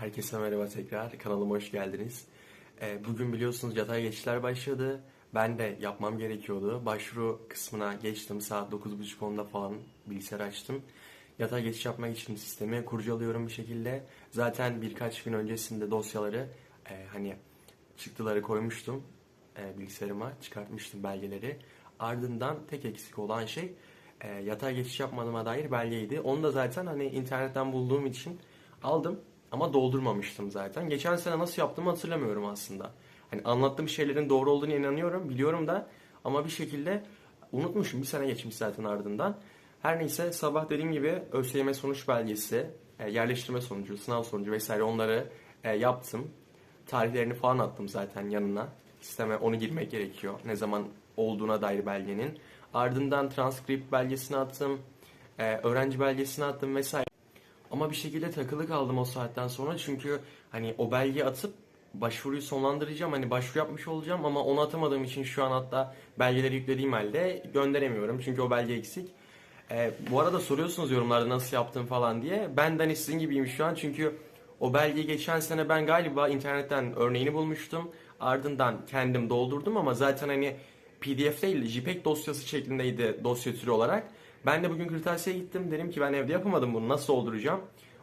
Herkese merhaba tekrar. Kanalıma hoş geldiniz. Ee, bugün biliyorsunuz yatay geçişler başladı. Ben de yapmam gerekiyordu. Başvuru kısmına geçtim. Saat 9.30-10'da falan bilgisayar açtım. Yatay geçiş yapmak için sistemi kurcalıyorum bir şekilde. Zaten birkaç gün öncesinde dosyaları e, hani çıktıları koymuştum e, bilgisayarıma. Çıkartmıştım belgeleri. Ardından tek eksik olan şey e, yatay geçiş yapmadığıma dair belgeydi. Onu da zaten hani internetten bulduğum için aldım ama doldurmamıştım zaten. Geçen sene nasıl yaptığımı hatırlamıyorum aslında. Hani anlattığım şeylerin doğru olduğunu inanıyorum, biliyorum da ama bir şekilde unutmuşum. Bir sene geçmiş zaten ardından. Her neyse sabah dediğim gibi ÖSYM sonuç belgesi, e, yerleştirme sonucu, sınav sonucu vesaire onları e, yaptım. Tarihlerini falan attım zaten yanına. Sisteme onu girmek gerekiyor. Ne zaman olduğuna dair belgenin. Ardından transkript belgesini attım. e, öğrenci belgesini attım vesaire. Ama bir şekilde takılı kaldım o saatten sonra çünkü hani o belgeyi atıp başvuruyu sonlandıracağım. Hani başvuru yapmış olacağım ama onu atamadığım için şu an hatta belgeleri yüklediğim halde gönderemiyorum. Çünkü o belge eksik. Ee, bu arada soruyorsunuz yorumlarda nasıl yaptım falan diye. Ben de hani sizin gibiyim şu an çünkü o belgeyi geçen sene ben galiba internetten örneğini bulmuştum. Ardından kendim doldurdum ama zaten hani PDF değil JPEG dosyası şeklindeydi dosya türü olarak. Ben de bugün kırtasiye gittim. Dedim ki ben evde yapamadım bunu nasıl dolduracağım.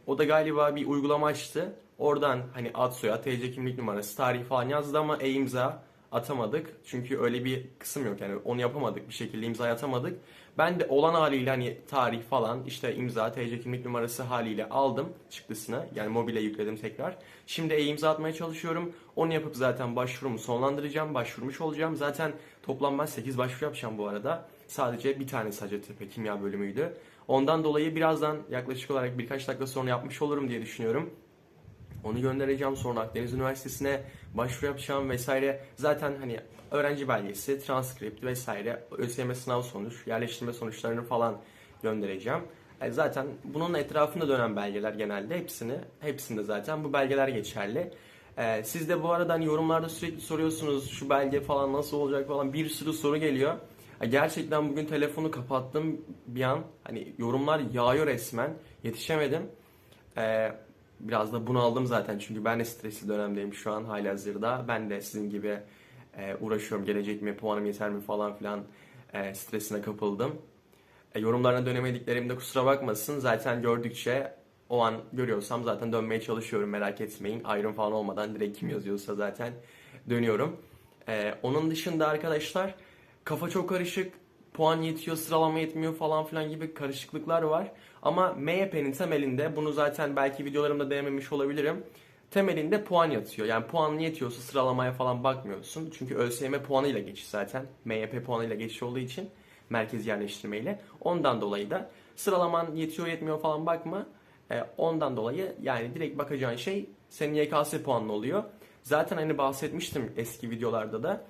O da galiba bir uygulama açtı. Oradan hani ad soyad, TC kimlik numarası, tarih falan yazdı ama e-imza atamadık. Çünkü öyle bir kısım yok yani onu yapamadık bir şekilde imza atamadık. Ben de olan haliyle hani tarih falan işte imza, TC kimlik numarası haliyle aldım çıktısını. Yani mobile yükledim tekrar. Şimdi e-imza atmaya çalışıyorum. Onu yapıp zaten başvurumu sonlandıracağım. Başvurmuş olacağım. Zaten toplam ben 8 başvuru yapacağım bu arada. Sadece bir tanesi Hacettepe kimya bölümüydü. Ondan dolayı birazdan yaklaşık olarak birkaç dakika sonra yapmış olurum diye düşünüyorum. Onu göndereceğim sonra Akdeniz Üniversitesi'ne başvuru yapacağım vesaire. Zaten hani öğrenci belgesi, transkript vesaire, ÖSYM sınav sonuç, yerleştirme sonuçlarını falan göndereceğim. E, Zaten bunun etrafında dönen belgeler genelde hepsini, hepsinde zaten bu belgeler geçerli. E, Siz de bu arada hani yorumlarda sürekli soruyorsunuz şu belge falan nasıl olacak falan bir sürü soru geliyor. Gerçekten bugün telefonu kapattım bir an. Hani yorumlar yağıyor resmen. Yetişemedim. Ee, biraz da bunaldım zaten çünkü ben de stresli dönemdeyim şu an halihazırda. Ben de sizin gibi e, uğraşıyorum. Gelecek mi, puanım yeter mi falan filan e, stresine kapıldım. E, yorumlarına dönemediklerimde kusura bakmasın. Zaten gördükçe o an görüyorsam zaten dönmeye çalışıyorum merak etmeyin. Ayrım falan olmadan direkt kim yazıyorsa zaten dönüyorum. E, onun dışında arkadaşlar kafa çok karışık. Puan yetiyor, sıralama yetmiyor falan filan gibi karışıklıklar var. Ama MYP'nin temelinde bunu zaten belki videolarımda denememiş olabilirim. Temelinde puan yatıyor. Yani puanın yetiyorsa sıralamaya falan bakmıyorsun. Çünkü ÖSYM puanıyla geçiş zaten. MYP puanıyla geçiş olduğu için merkez yerleştirmeyle. Ondan dolayı da sıralaman yetiyor yetmiyor falan bakma. Ee, ondan dolayı yani direkt bakacağın şey senin YKS puanın oluyor. Zaten hani bahsetmiştim eski videolarda da.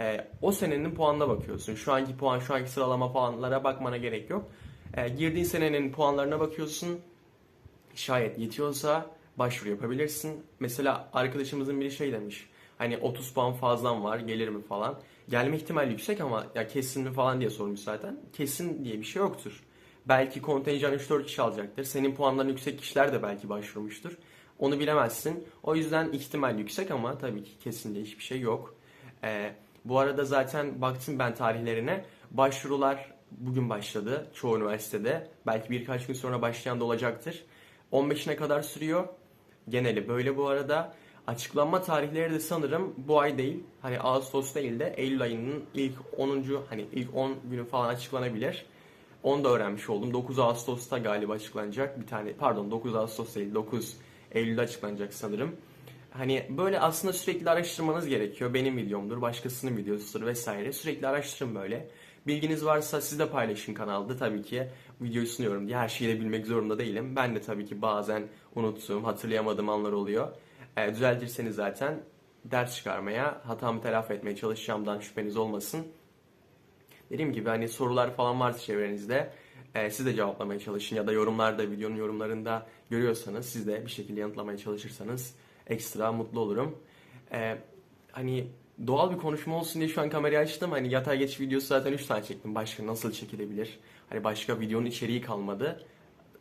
Ee, o senenin puanına bakıyorsun. Şu anki puan, şu anki sıralama puanlara bakmana gerek yok. Ee, girdiğin senenin puanlarına bakıyorsun. Şayet yetiyorsa başvuru yapabilirsin. Mesela arkadaşımızın biri şey demiş. Hani 30 puan fazlan var gelir mi falan. Gelme ihtimali yüksek ama ya kesin mi falan diye sormuş zaten. Kesin diye bir şey yoktur. Belki kontenjan 3-4 kişi alacaktır. Senin puanların yüksek kişiler de belki başvurmuştur. Onu bilemezsin. O yüzden ihtimal yüksek ama tabii ki kesin diye hiçbir şey yok. Ee, bu arada zaten baktım ben tarihlerine. Başvurular bugün başladı çoğu üniversitede. Belki birkaç gün sonra başlayan da olacaktır. 15'ine kadar sürüyor. Geneli böyle bu arada. Açıklanma tarihleri de sanırım bu ay değil. Hani Ağustos değil de Eylül ayının ilk 10. hani ilk 10 günü falan açıklanabilir. Onu da öğrenmiş oldum. 9 Ağustos'ta galiba açıklanacak bir tane. Pardon 9 Ağustos değil 9 Eylül'de açıklanacak sanırım. Hani böyle aslında sürekli araştırmanız gerekiyor. Benim videomdur, başkasının videosudur vesaire. Sürekli araştırın böyle. Bilginiz varsa siz de paylaşın kanalda tabii ki. Videoyu sunuyorum diye her şeyi de bilmek zorunda değilim. Ben de tabii ki bazen unuttuğum, hatırlayamadığım anlar oluyor. E, düzeltirseniz zaten ders çıkarmaya, hatamı telafi etmeye çalışacağımdan şüpheniz olmasın. Dediğim gibi hani sorular falan varsa çevrenizde e, siz de cevaplamaya çalışın ya da yorumlarda, videonun yorumlarında görüyorsanız siz de bir şekilde yanıtlamaya çalışırsanız ekstra mutlu olurum. E, hani doğal bir konuşma olsun diye şu an kamerayı açtım. Hani yatay geçiş videosu zaten 3 tane çektim. Başka nasıl çekilebilir? Hani başka videonun içeriği kalmadı.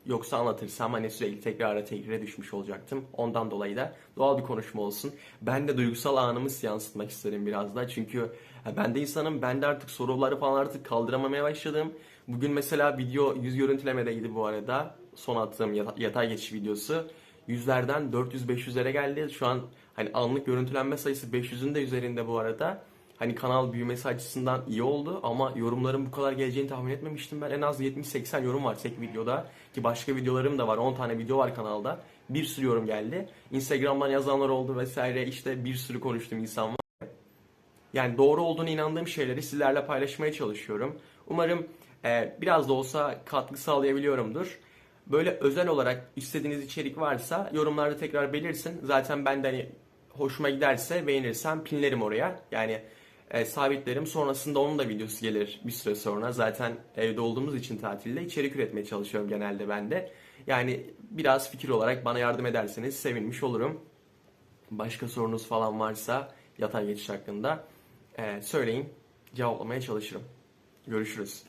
Yoksa anlatırsam hani sürekli tekrara tekrara düşmüş olacaktım. Ondan dolayı da doğal bir konuşma olsun. Ben de duygusal anımı yansıtmak isterim biraz da. Çünkü ben de insanım. Ben de artık soruları falan artık kaldıramamaya başladım. Bugün mesela video yüz görüntülemedeydi bu arada. Son attığım yata- yatay geçiş videosu. Yüzlerden 400-500'lere geldi. Şu an hani anlık görüntülenme sayısı 500'ün de üzerinde bu arada. Hani kanal büyümesi açısından iyi oldu ama yorumların bu kadar geleceğini tahmin etmemiştim ben. En az 70-80 yorum var tek videoda. Ki başka videolarım da var. 10 tane video var kanalda. Bir sürü yorum geldi. Instagram'dan yazanlar oldu vesaire. İşte bir sürü konuştum insan var. Yani doğru olduğunu inandığım şeyleri sizlerle paylaşmaya çalışıyorum. Umarım e, biraz da olsa katkı sağlayabiliyorumdur. Böyle özel olarak istediğiniz içerik varsa yorumlarda tekrar belirsin. Zaten ben de hani hoşuma giderse beğenirsem pinlerim oraya. Yani e, sabitlerim. Sonrasında onun da videosu gelir bir süre sonra. Zaten evde olduğumuz için tatilde içerik üretmeye çalışıyorum genelde ben de. Yani biraz fikir olarak bana yardım ederseniz sevinmiş olurum. Başka sorunuz falan varsa yatay geçiş hakkında e, söyleyin. Cevaplamaya çalışırım. Görüşürüz.